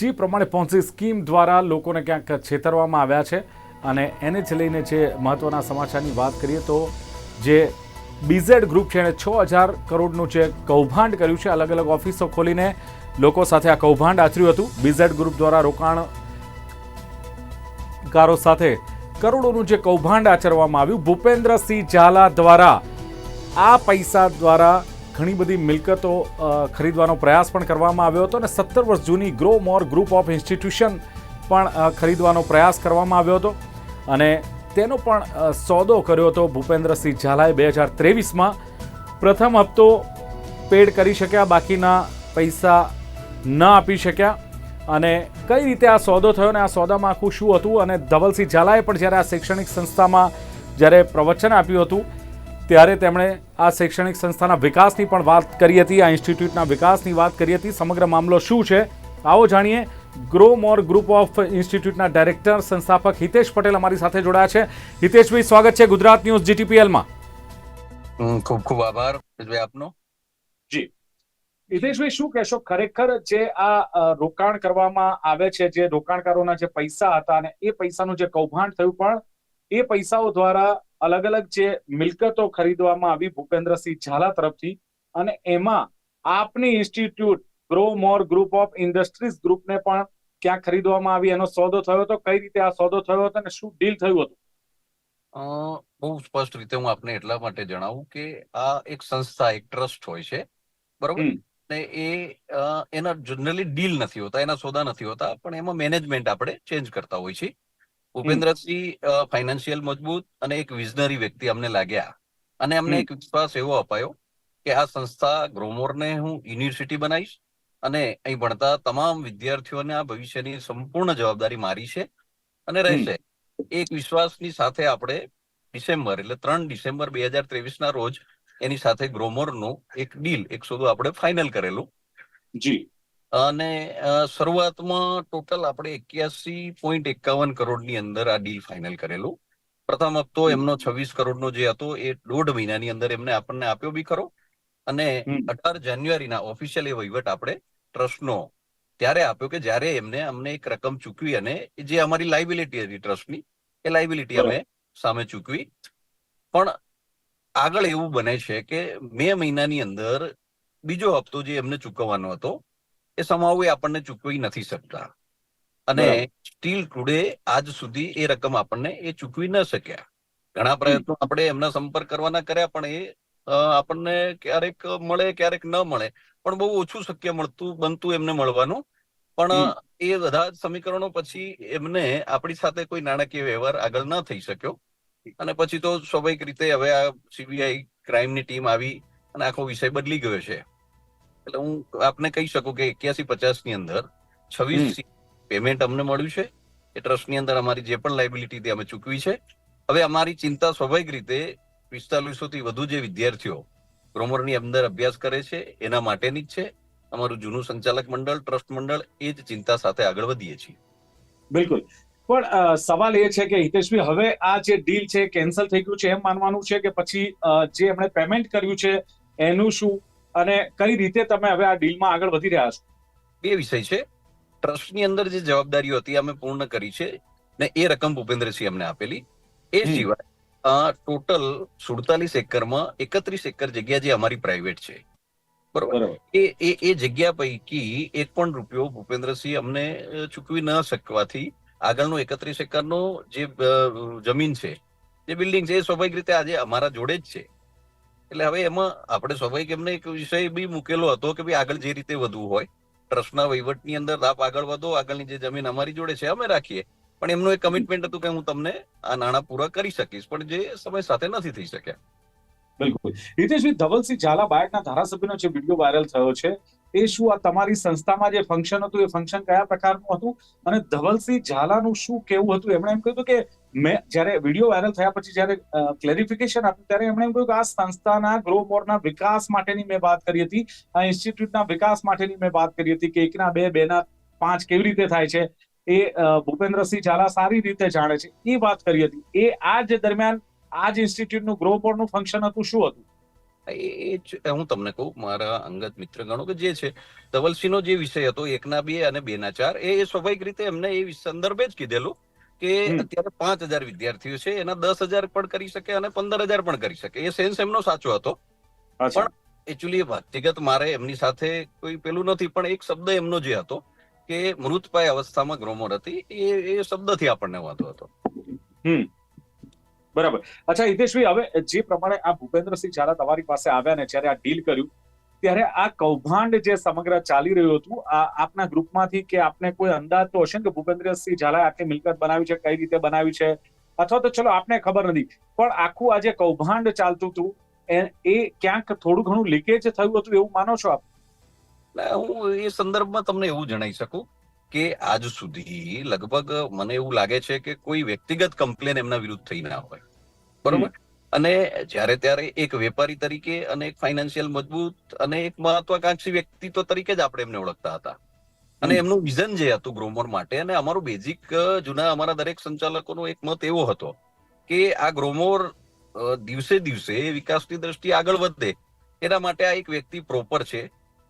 જે પ્રમાણે Ponzi scheme દ્વારા લોકોને ક્યાંક છેતરવામાં આવ્યા છે. અને એને જ લઈને જે મહત્વના સમાચારની વાત કરીએ તો જે બીઝેડ ગ્રુપ છે એણે છ હજાર કરોડનું જે કૌભાંડ કર્યું છે અલગ અલગ ઓફિસો ખોલીને લોકો સાથે આ કૌભાંડ આચર્યું હતું. બીઝેડ ગ્રુપ દ્વારા રોકાણકારો સાથે કરોડોનું જે કૌભાંડ આચરવામાં આવ્યું. ભૂપેન્દ્રસિંહ ઝાલા દ્વારા આ પૈસા દ્વારા ઘણી બધી મિલકતો ખરીદવાનો પ્રયાસ પણ કરવામાં આવ્યો હતો અને સત્તર વર્ષ જૂની Grow More group of institution પણ ખરીદવાનો પ્રયાસ કરવામાં આવ્યો હતો. અને તેનો પણ સોદો કર્યો હતો ભૂપેન્દ્રસિંહ ઝાલાએ બે હજાર ત્રેવીસમાં. પ્રથમ હપ્તો પેડ કરી શક્યા, બાકીના પૈસા ન આપી શક્યા. અને કઈ રીતે આ સોદો થયો અને આ સોદામાં આખું શું હતું? અને ધવલસિંહ ઝાલાએ પણ જ્યારે આ શૈક્ષણિક સંસ્થામાં જ્યારે પ્રવચન આપ્યું હતું ત્યારે તેમણે આ શૈક્ષણિક સંસ્થાના વિકાસની પણ વાત કરી હતી આ ઇન્સ્ટિટ્યૂટના વિકાસની વાત કરી હતી. સમગ્ર મામલો શું છે? આવો જાણીએ. ગ્રો મોર ગ્રુપ ઓફ ઇન્સ્ટિટ્યૂટના ડાયરેક્ટર સંસ્થાપક હિતેશ પટેલ અમારી સાથે જોડાયા છે. હિતેશભાઈ સ્વાગત છે ગુજરાત ન્યૂઝ જીટીપીએલમાં. ખૂબ ખૂબ આભાર. આપનો? જી. હિતેશભાઈ શું કહેશો? ખરેખર જે આ રોકાણ કરવામાં આવે છે જે રોકાણકારોના જે પૈસા હતા અને એ પૈસાનું જે કૌભાંડ થયું પણ એ પૈસાઓ દ્વારા અલગ અલગ જે મિલકતો ખરીદવામાં આવી ભૂપેન્દ્રસિંહ ઝાલા તરફથી અને એમાં આપની institute Grow More group of industries ગ્રુપને પણ ક્યાં ખરીદવામાં આવી એનો સોદો થયો હતો કઈ રીતે આ સોદો થયો હતો અને શું ડીલ થયું હતું? બહુ સ્પષ્ટ રીતે હું આપને એટલા માટે જણાવું કે આ એક સંસ્થા એક ટ્રસ્ટ હોય છે બરોબર? ને એ એના જનરલી ડીલ નથી હોતા એના સોદા નથી હોતા પણ એમાં મેનેજમેન્ટ આપણે ચેન્જ કરતા હોય છે. ભૂપેન્દ્રસિંહ ફાઇનાન્શિયલ મજબૂત અને એક વિઝનરી વ્યક્તિ અમને લાગ્યા. અને અમને એક વિશ્વાસ એવો અપાયો કે આ સંસ્થા ગ્રોમોરને હું યુનિવર્સિટી બનાવીશ અને અહીં ભણતા તમામ વિદ્યાર્થીઓને આ ભવિષ્યની સંપૂર્ણ જવાબદારી મારી છે અને રહેશે. એક વિશ્વાસની સાથે આપણે ડિસેમ્બર એટલે ત્રણ ડિસેમ્બર બે હજાર ત્રેવીસના રોજ એની સાથે ગ્રોમોરનું એક ડીલ એક સોદું આપણે ફાઇનલ કરેલું. જી. અને શરૂઆતમાં ટોટલ આપણે એક્યાસી પોઈન્ટ એકાવન કરોડની અંદર આ ડીલ ફાઇનલ કરેલું. પ્રથમ હપ્તો એમનો છવ્વીસ કરોડનો જે હતો એ દોઢ મહિનાની અંદર એમને આપણને આપ્યો બી ખરો. અને. અઢાર જાન્યુઆરીના ઓફિશિયલ એ વહીવટ આપણે ટ્રસ્ટનો ત્યારે આપ્યો કે જ્યારે એમને અમને એક રકમ ચૂકવી અને જે અમારી લાયબિલિટી હતી ટ્રસ્ટની એ લાયબિલિટી અમે સામે ચૂકવી. પણ આગળ એવું બને છે કે મે મહિનાની અંદર બીજો હપ્તો જે એમને ચૂકવવાનો હતો એ સમાવું એ આપણને ચૂકવી નથી શકતા. અને સ્ટીલ ટુડે આજ સુધી એ રકમ આપણને એ ચૂકવી ન શક્યા. ઘણા પ્રયત્નો આપણે એમના સંપર્ક કરવાના કર્યા પણ એ આપણને ક્યારેક મળે ક્યારેક ન મળે. પણ બહુ ઓછું શક્ય મળતું બનતું એમને મળવાનું. પણ એ બધા સમીકરણો પછી એમને આપણી સાથે કોઈ નાણાકીય વ્યવહાર આગળ ન થઈ શક્યો. અને પછી તો સ્વાભાવિક રીતે હવે આ સીબીઆઈ ક્રાઇમની ટીમ આવી અને આખો વિષય બદલી ગયો છે. એટલે હું આપને કહી શકું કે એક્યાસી પચાસની અંદર છવ્વીસ પેમેન્ટ અમને મળ્યું છે. એ ટ્રસ્ટની અંદર અમારી જે પણ લાયબિલિટી અમે ચૂકવી છે. હવે અમારી ચિંતા સ્વાભાવિક રીતે પિસ્તાલીસો થી વધુ જે વિદ્યાર્થીઓ ગ્રોમરની અંદર અભ્યાસ કરે છે એના માટેની જ છે. અમારું જૂનું સંચાલક મંડળ ટ્રસ્ટ મંડળ એ જ ચિંતા સાથે આગળ વધીએ છીએ. બિલકુલ. પણ સવાલ એ છે કે હિતેશભાઈ હવે આ જે ડીલ છે કેન્સલ થઈ ગયું છે એમ માનવાનું છે કે પછી જે એમણે પેમેન્ટ કર્યું છે એનું શું અને કઈ રીતે તમે હવે આ ડીલમાં આગળ વધી રહ્યા છો? બે વિષય છે. ટ્રસ્ટની અંદર જે જવાબદારીઓ હતી અમે પૂર્ણ કરી છે ને એ રકમ ભૂપેન્દ્રસિંહ અમને આપેલી. એ સિવાય ટોટલ સુડતાલીસ એકરમાં એકત્રીસ એકર જગ્યા જે અમારી પ્રાઇવેટ છે. બરોબર? એ એ એ જગ્યા પૈકી એક પણ રૂપિયો ભૂપેન્દ્રસિંહ અમને ચૂકવી ન શકવાથી આગળનો એકત્રીસ એકરનો જે જમીન છે જે બિલ્ડિંગ છે એ સ્વાભાવિક રીતે આજે અમારા જોડે જ છે. એટલે હવે એમાં આપણે સ્વાભાવિક એમને એક વિષય બી મૂકેલો હતો કે ભાઈ આગળ જે રીતે વધવું હોય, ટ્રસ્ટના વહીવટની અંદર આપ આગળ વધો, આગળની જે જમીન અમારી જોડે છે, અમે રાખીએ. પણ એમનું એક કમિટમેન્ટ હતું કે હું તમને આ નાણાં પૂરા કરી શકીશ, પણ જે સમય સાથે નથી થઈ શક્યા. બિલકુલ. હિતેશભાઈ, ધવલસિંહ ઝાલા બાયડના ધારાસભ્યનો જે વીડિયો વાયરલ થયો છે, એ શું આ તમારી સંસ્થામાં જે ફંક્શન હતું, એ ફંક્શન કયા પ્રકારનું હતું? અને ધવલસિંહ ઝાલાનું શું કેવું હતું? એમણે એમ કહ્યું કે મેં જ્યારે વીડિયો વાયરલ થયા પછી જ્યારે ક્લેરિફિકેશન આપ્યું ત્યારે એમણે એમ કહ્યું કે આ સંસ્થાના ગ્રો મોરના વિકાસ માટેની મેં વાત કરી હતી, આ ઇન્સ્ટિટ્યૂટના વિકાસ માટેની મેં વાત કરી હતી કે એકના બે, બેના પાંચ કેવી રીતે થાય છે, એ ભૂપેન્દ્રસિંહ ઝાલા સારી રીતે જાણે છે, એ વાત કરી હતી. એ આ જે દરમિયાન આ જ ઇન્સ્ટિટ્યૂટનું ગ્રો મોરનું ફંક્શન હતું, શું હતું? એ હું તમને કહું, મારા અંગત મિત્ર ગણો કે જે છે, ધવલસિંહનો જે વિષય હતો, એકના બે અને બે ના ચાર એ સ્વાભાવિક રીતે એમને એ સંદર્ભે જ કીધેલું. કે અત્યારે પાંચ હજાર વિદ્યાર્થીઓ છે એના દસ હજાર પણ કરી શકે અને પંદર હજાર પણ કરી શકે. એ સેન્સ એમનો સાચો હતો. પણ એકચ્યુઅલી વ્યક્તિગત મારે એમની સાથે કોઈ પેલું નથી પણ એક શબ્દ એમનો જે હતો કે મૃતપાય અવસ્થામાં ગ્રોમર હતી એ એ શબ્દથી આપણને વાંધો હતો. હમ. બરાબર. અચ્છા હિતેશભાઈ હવે જે પ્રમાણે આ ભૂપેન્દ્રસિંહ ઝાલા તમારી પાસે આવ્યા ને જ્યારે આ ડીલ કર્યું ત્યારે આ કૌભાંડ જે સમગ્ર ચાલી રહ્યું હતું આ આપના ગ્રુપમાંથી કે આપને કોઈ અંદાજ તો હશે ને કે ભૂપેન્દ્રસિંહ ઝાલાએ આટલી મિલકત બનાવી છે કઈ રીતે બનાવી છે? અથવા તો ચલો આપને ખબર નથી પણ આખું આ જે કૌભાંડ ચાલતું હતું એ- ક્યાંક થોડું ઘણું લીકેજ થયું હતું એવું માનો છો આપ? હું એ સંદર્ભમાં તમને એવું જણાવી શકું કે આજ સુધી લગભગ મને એવું લાગે છે કે કોઈ વ્યક્તિગત કમ્પ્લેન એમના વિરુદ્ધ થઈ ના હોય. બરોબર? અને જ્યારે ત્યારે એક વેપારી તરીકે અને એક ફાઇનાન્શિયલ મજબૂત અને એક મહત્વાકાંક્ષી વ્યક્તિત્વ તરીકે જ આપણે એમને ઓળખતા હતા. અને એમનું વિઝન જે હતું ગ્રોમોર માટે અને અમારું બેઝિક જૂના અમારા દરેક સંચાલકોનો એક મત એવો હતો કે આ ગ્રોમોર દિવસે દિવસે વિકાસની દ્રષ્ટિએ આગળ વધે. એના માટે આ એક વ્યક્તિ પ્રોપર છે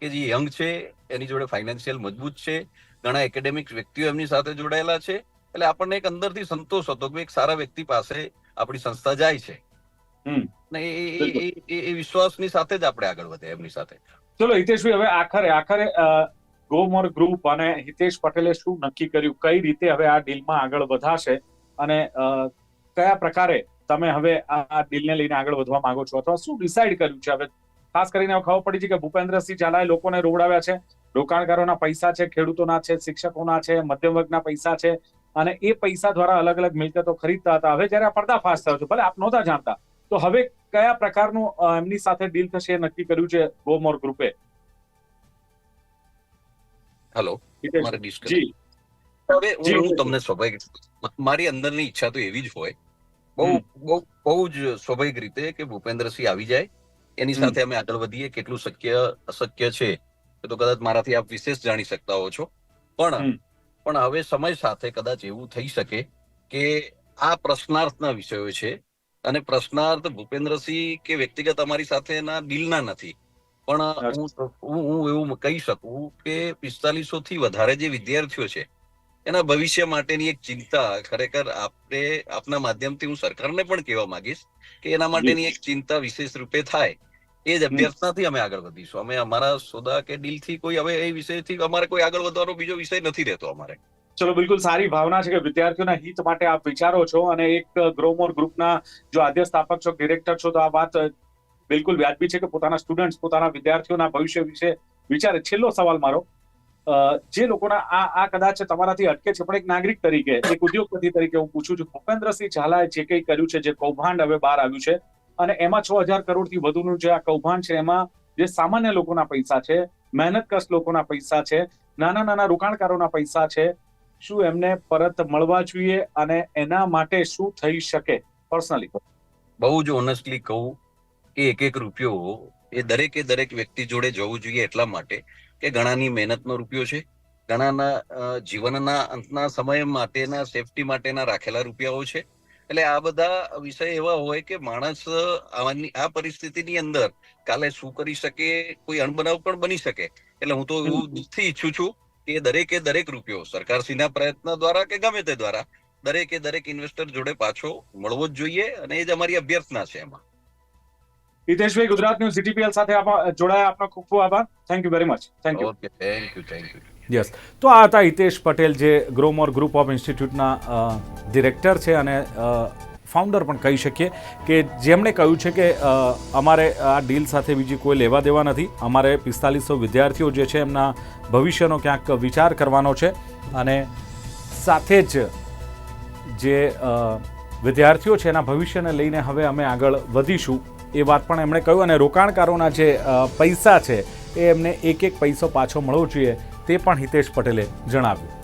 કે જે યંગ છે એની જોડે ફાઇનાન્શિયલ મજબૂત છે ઘણા એકેડેમિક વ્યક્તિઓ એમની સાથે જોડાયેલા છે. એટલે આપણને એક અંદરથી સંતોષ હતો કે એક સારા વ્યક્તિ પાસે આપણી સંસ્થા જાય છે. ને એ- વિશ્વાસની સાથે જ આપણે આગળ વધે એમની સાથે. ચલો હિતેશભાઈ હવે આખરે આખરે ગોમોર ગ્રુપ અને હિતેશ પટેલે શું નક્કી કર્યું? કઈ રીતે હવે આ ડીલમાં આગળ વધાશે? અને કયા પ્રકારે તમે હવે આ ડીલને લઈને આગળ વધવા માંગો છો? અથવા શું ડિસાઈડ કર્યું છે? હવે ખાસ કરીને ખબર પડી છે કે ભૂપેન્દ્રસિંહ ઝાલાએ લોકોને રોવડાવ્યા છે. રોકાણકારોના પૈસા છે ખેડૂતોના છે શિક્ષકોના છે મધ્યમ વર્ગના પૈસા છે. અને એ પૈસા દ્વારા અલગ અલગ મિલકતો ખરીદતા હતા. હવે જ્યારે આ પર્દાફાશ થયો છે ભલે આપ નહોતા જાણતા તો હવે કયા પ્રકારનું એમની સાથે ડીલ થશે નક્કી કર્યું છે ગોમોર ગ્રુપે? હેલો મારે હવે હું તમને સ્વાભાવિક મારી અંદરની ઈચ્છા તો એવી જ હોય. બહુ બહુ બહુ જ સ્વાભાવિક રીતે કે ભૂપેન્દ્રસિંહ આવી જાય. એની સાથે અમે આગળ વધીએ કેટલું શક્ય અશક્ય છે એ તો કદાચ મારાથી આપ વિશેષ જાણી શકતા હો છો. પણ પણ હવે સમય સાથે કદાચ એવું થઈ શકે કે આ પ્રશ્નાર્થના વિષયો છે અને પ્રશ્નાર્થ ભૂપેન્દ્રસિંહ કે વ્યક્તિગત અમારી સાથેના ડીલના નથી. પણ હું હું હું એવું કહી શકું કે પિસ્તાલીસો થી વધારે જે વિદ્યાર્થીઓ છે એના ભવિષ્ય માટેની એક ચિંતા ખરેખર આપણે આપના માધ્યમથી હું સરકારને પણ કહેવા માંગીશ કે એના માટેની એક ચિંતા વિશેષ રૂપે થાય. એ જ અભ્યર્થનાથી અમે આગળ વધીશું. અમે અમારા સોદા કે ડીલથી કોઈ હવે એ વિષયથી અમારે કોઈ આગળ વધવાનો બીજો વિષય નથી રહેતો અમારે. ચલો, બિલકુલ સારી ભાવના છે કે વિદ્યાર્થીઓના હિત માટે આપ વિચારો છો અને એક ગ્રોમોર ગ્રુપના જો આદ્ય સ્થાપક છો ડિરેક્ટર છો, તો આ વાત બિલકુલ વ્યાજબી છે કે પોતાના સ્ટુડન્ટ પોતાના વિદ્યાર્થીઓના ભવિષ્ય વિશે વિચારે. છેલ્લો સવાલ મારો જે લોકોના આ આ કદાચ તમારાથી અટકે છે, પણ એક નાગરિક તરીકે, એક ઉદ્યોગપતિ તરીકે હું પૂછું છું, ભૂપેન્દ્રસિંહ ઝાલાએ જે કંઈ કર્યું છે, જે કૌભાંડ હવે બહાર આવ્યું છે, અને એમાં છ હજાર કરોડથી વધુનું જે આ કૌભાંડ છે, એમાં જે સામાન્ય લોકોના પૈસા છે, મહેનતકશ લોકોના પૈસા છે નાના નાના રોકાણકારોના પૈસા છે શું એમને પરત મળવા જોઈએ અને એના માટે શું થઈ શકે પર્સનલી બહુ જ ઓનેસ્ટલી કહું કે એક એક રૂપિયો એ દરેકે દરેક વ્યક્તિ જોડે જવું જોઈએ એટલા માટે કે ઘણાની મહેનતનો રૂપિયો છે. ઘણાના જીવનના અંતના સમય માટેના સેફટી માટેના રાખેલા રૂપિયાઓ છે. એટલે આ બધા વિષય એવા હોય કે માણસ આવાની આ પરિસ્થિતિની અંદર કાલે શું કરી શકે કોઈ અણબનાવ પણ બની શકે. એટલે હું તો એવું ઈચ્છું છું કે દરેકે દરેક રૂપિયો સરકારશ્રીના પ્રયત્ન દ્વારા કે ગમે તે દ્વારા દરેકે દરેક ઇન્વેસ્ટર જોડે પાછો મળવો જ જોઈએ અને એ જ અમારી અભ્યર્થના છે એમાં. હિતેશભાઈ ગુજરાત ન્યૂઝ જીટીપીએલ સાથે જોડાયા આપનો ખૂબ ખૂબ આભાર. Thank you very much thank you okay thank you thank you yes તો આ હતા હિતેશ પટેલ જે ગ્રોમોર ગ્રુપ ઓફ ઇન્સ્ટિટ્યૂટના ડિરેક્ટર છે અને ફાઉન્ડર પણ કહી શકીએ કે જેમણે કહ્યું છે કે અમારે આ ડીલ સાથે બીજી કોઈ લેવા દેવા નથી. અમારે પિસ્તાલીસો વિદ્યાર્થીઓ જે છે એમના ભવિષ્યનો ક્યાંક વિચાર કરવાનો છે અને સાથે જ જે વિદ્યાર્થીઓ છે એના ભવિષ્યને લઈને હવે અમે આગળ વધીશું એ વાત પણ એમણે કહ્યું અને રોકાણકારોના જે પૈસા છે એ એમને એક એક પૈસો પાછો મળવો જોઈએ તે પણ હિતેશ પટેલે જણાવ્યું.